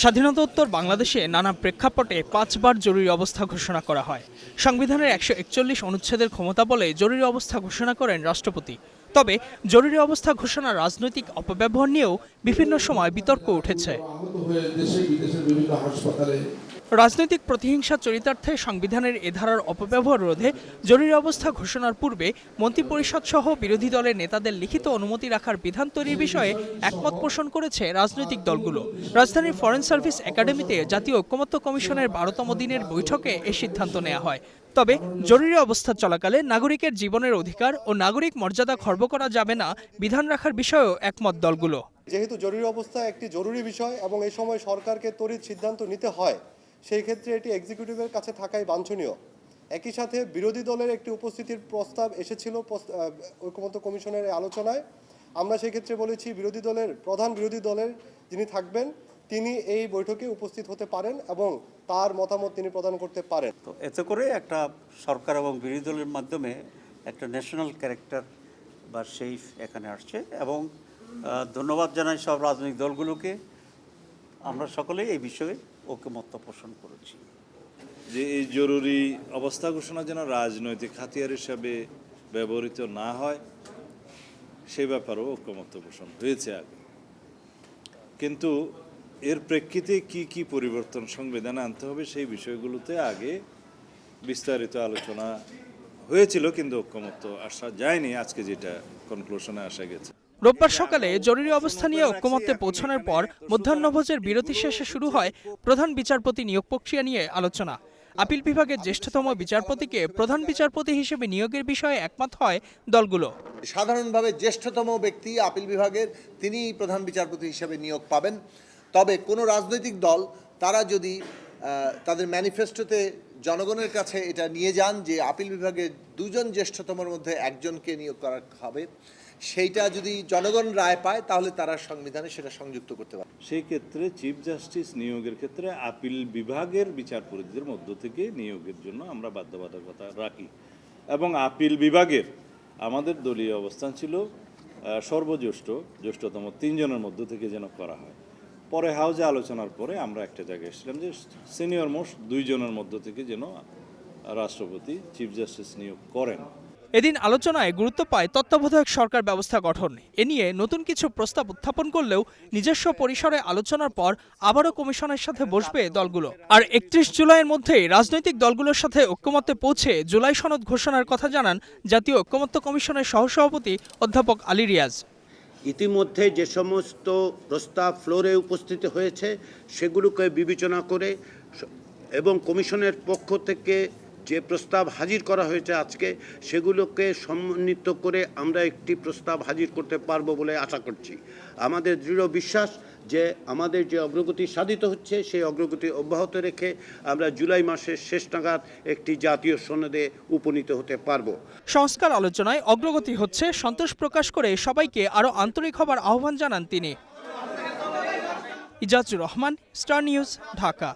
স্বাধীনতোত্তর বাংলাদেশে নানা প্রেক্ষাপটে পাঁচবার জরুরি অবস্থা ঘোষণা করা হয়। সংবিধানের একশো একচল্লিশ অনুচ্ছেদের ক্ষমতা বলে জরুরি অবস্থা ঘোষণা করেন রাষ্ট্রপতি। তবে জরুরি অবস্থা ঘোষণা রাজনৈতিক অপব্যবহার নিয়েও বিভিন্ন সময় বিতর্ক উঠেছে। রাজনৈতিক প্রতিহিংসা চরিতার্থে সংবিধানের এ ধারার অপব্যবহার রোধে জরুরি অবস্থা ঘোষণার পূর্বে মন্ত্রিপরিষদ সহ বিরোধী দলের নেতাদের লিখিত অনুমতি রাখার বিধান তৈরির বিষয়ে একমত পোষণ করেছে রাজনৈতিক দলগুলো। রাজধানীর ফরেন সার্ভিস একাডেমিতে জাতীয় ঐক্যমত্য কমিশনের বারোতম দিনের বৈঠকে এ সিদ্ধান্ত নেওয়া হয়। তবে জরুরি অবস্থা চলাকালে নাগরিকের জীবনের অধিকার ও নাগরিক মর্যাদা খর্ব করা যাবে না বিধান রাখার বিষয়েও একমত দলগুলো। যেহেতু জরুরি অবস্থা একটি জরুরি বিষয় এবং এই সময় সরকারকে তড়িৎ সিদ্ধান্ত নিতে হয় সেই ক্ষেত্রে এটি এক্সিকিউটিভের কাছে থাকাই বাঞ্ছনীয়। একই সাথে বিরোধী দলের একটি উপস্থিতির প্রস্তাব এসেছিল আহ, কমিশনের আলোচনায়। আমরা সেই ক্ষেত্রে বলেছি বিরোধী দলের প্রধান বিরোধী দলের যিনি থাকবেন তিনি এই বৈঠকে উপস্থিত হতে পারেন এবং তার মতামত তিনি প্রদান করতে পারেন। তো এতে করে একটা সরকার এবং বিরোধী দলের মাধ্যমে একটা ন্যাশনাল ক্যারেক্টার বা সেই এখানে আসছে এবং ধন্যবাদ জানাই সব রাজনৈতিক দলগুলোকে। আমরা সকলেই এই বিষয়ে ঐক্যমত্য পোষণ করেছি। যে এই জরুরি অবস্থা ঘোষণা যেন রাজনৈতিক হাতিয়ার হিসাবে ব্যবহৃত না হয়, সে ব্যাপারেও ঐক্যমত্য পোষণ হয়েছে আগে। কিন্তু এর প্রেক্ষিতে কি কি পরিবর্তন সংবিধানে আনতে হবে সেই বিষয়গুলোতে আগে বিস্তারিত আলোচনা হয়েছিল, কিন্তু ঐক্যমত্য আসা যায়নি। আজকে যেটা কনক্লুশনে আসা গেছে। রোববার সকালে জরুরি অবস্থা নিয়ে ঐক্যমত্যে পৌঁছানোর পর মধ্যাহ্নভোজের বিরতি শেষে শুরু হয় প্রধান বিচারপতি নিয়োগ প্রক্রিয়া নিয়ে আলোচনা। আপিল বিভাগের জ্যেষ্ঠতম বিচারপতিকে প্রধান বিচারপতি হিসেবে নিয়োগের বিষয়ে একমত হয় দলগুলো। সাধারণভাবে জ্যেষ্ঠতম ব্যক্তি আপিল বিভাগের তিনি প্রধান বিচারপতি হিসেবে নিয়োগ পাবেন। তবে কোনো রাজনৈতিক দল, তারা যদি তাদের ম্যানিফেস্টোতে জনগণের কাছে এটা নিয়ে যান যে আপিল বিভাগে দুজন জ্যেষ্ঠতমের মধ্যে একজনকে নিয়োগ করা হবে। সেইটা যদি জনগণ রায় পায়, তাহলে তারা সংবিধানে সেটা সংযুক্ত করতে পারে সেই ক্ষেত্রে চিফ জাস্টিস নিয়োগের ক্ষেত্রে আপিল বিভাগের বিচারপতিদের মধ্য থেকে নিয়োগের জন্য আমরা বাধ্যবাধকতা রাখি। এবং আপিল বিভাগের আমাদের দলীয় অবস্থান ছিল সর্বজ্যেষ্ঠ, জ্যেষ্ঠতম তিনজনের মধ্য থেকে যেন করা হয়। পরে হাউজে আলোচনার পরে আমরা একটা জায়গায় এসেছিলাম যে সিনিয়র মোস্ট দুইজনের মধ্য থেকে যেন রাষ্ট্রপতি, চিফ জাস্টিস নিয়োগ করেন। এদিন আলোচনায় গুরুত্ব পায় তত্ত্বাবধায়ক সরকার ব্যবস্থা গঠন। এ নিয়ে নতুন কিছু প্রস্তাব উত্থাপন করলেও নিজস্ব পরিসরে আলোচনার পর আবারও কমিশনের সাথে বসবে দলগুলো। আর একত্রিশ জুলাইয়ের মধ্যে রাজনৈতিক দলগুলোর সাথে ঐক্যমত্যে পৌঁছে জুলাই সনদ ঘোষণার কথা জানান জাতীয় ঐক্যমত্য কমিশনের সহসভাপতি অধ্যাপক আলী রিয়াজ। ইতিমধ্যে যে সমস্ত প্রস্তাব ফ্লোরে উপস্থিত হয়েছে সেগুলোকে বিবেচনা করে এবং কমিশনের পক্ষ থেকে যে প্রস্তাব হাজির করা হয়েছে আজকে, সেগুলোকে সমন্বিত করে আমরা একটি প্রস্তাব হাজির করতে পারব বলে আশা করছি। আমাদের দৃঢ় বিশ্বাস যে আমাদের যে অগ্রগতি সাধিত হচ্ছে, সেই অগ্রগতি অব্যাহত রেখে আমরা জুলাই মাসের শেষ নাগাদ একটি জাতীয় সনদে উপনীত হতে পারব। সংস্কার আলোচনায় অগ্রগতি হচ্ছে, সন্তোষ প্রকাশ করে সবাইকে আরও আন্তরিক হবার আহ্বান জানান তিনি। Ijazur Rahman, star news, Dhaka.